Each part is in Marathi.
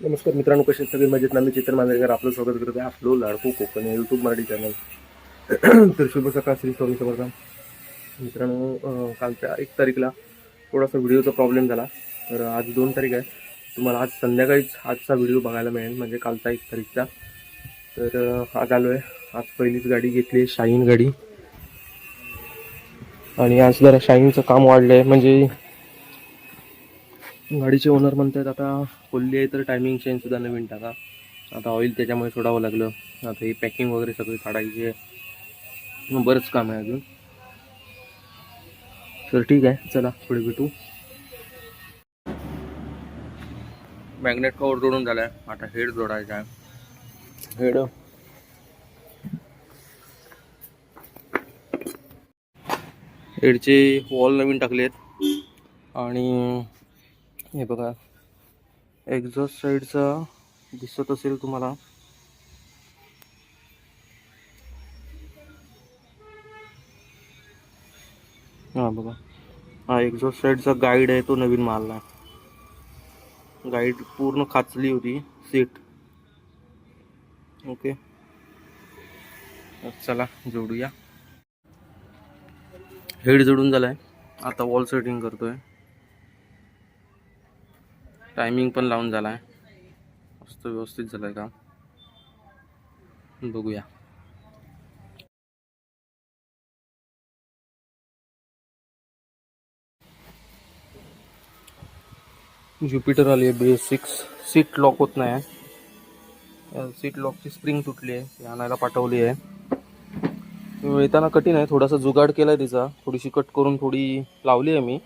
नमस्कार मित्रांनो कसे सगळे मजेत. ना मी चित्र मांजरेकर आपलं स्वागत करत आहे आपलं लाडको कोकण यूट्यूब मराठी चॅनल तर शुभ सकाळ श्री स्वामी समर्थ. मित्रांनो कालच्या एक तारीखला थोडासा व्हिडिओचा प्रॉब्लेम झाला. तर आज दोन तारीख आहे. तुम्हाला आज संध्याकाळीच आजचा व्हिडिओ बघायला मिळेल म्हणजे कालचा एक तारीखचा. तर आज आलो आहे. आज पहिलीच गाडी घेतली आहे शाईन गाडी. आणि आज जरा शाईनचं काम वाढलं आहे म्हणजे गाडीचे ओनर म्हणतात आता खोलली आहे तर टायमिंग चेंज सुद्धा नवीन टाका. आता ऑइल त्याच्यामुळे सोडावं लागलं. आता ही पॅकिंग वगैरे सगळी काढायची आहे. बरंच काम आहे अजून. तर ठीक आहे चला पुढे भेटू. मॅग्नेट कवर जोडून झाला आहे आता हेड जोडायचा आहे. हेड हेडचे वॉल नवीन टाकलेत. आणि हे बघा. एक्झॉस्ट साईडचा दिसत असेल तुम्हाला. हा बघा. हा एक्झॉस्ट साईडचा गाईड आहे तो नवीन मारला गाईड पूर्ण खाचली होती सीट ओके चला जोडूया. हेड जोडून झालाय. आता वॉल सेटिंग करतोय. टायमिंग पण लावून झाला आहे मस्त व्यवस्थित झालं आहे काम. बघूया. ज्युपिटर आली आहे बी सिक्स सीट लॉक होत नाही आहे. सीट लॉकची स्प्रिंग तुटली आहे. ती आणायला पाठवली आहे. येताना कठीण आहे. थोडासा जुगाड केला आहे तिचा. थोडीशी कट करून थोडी लावली आहे मी.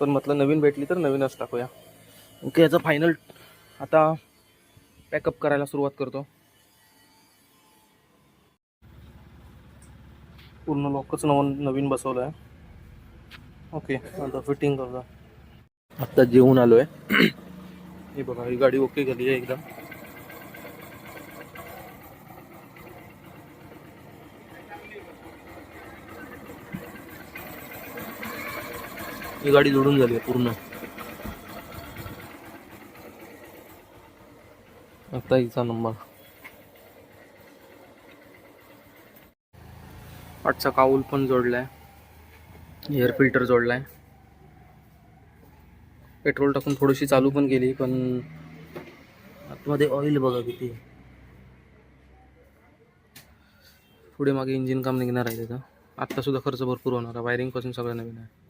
पण म्हटलं नवीन भेटली तर नवीनच टाकूया. ओके याचा फायनल आता पॅकअप करायला सुरुवात करतो. पूर्ण लॉकच नव नवीन बसवलं आहे ओके आता फिटिंग करतो आत्ता जेवून आलो आहे हे बघा ही गाडी ओके झाली आहे एकदम. ही गाडी जोडून झाली आहे पूर्ण. आता हिचा नंबर. आजचा काऊल पण जोडलाय. एअर फिल्टर जोडलाय. पेट्रोल टाकून थोडीशी चालू पण केली पण आतमध्ये ऑइल बघा किती. पुढे मागे इंजिन काम निघणार आहे त्याचं. आत्ता सुद्धा खर्च भरपूर होणार आहे. वायरिंगपासून सगळं नवीन आहे.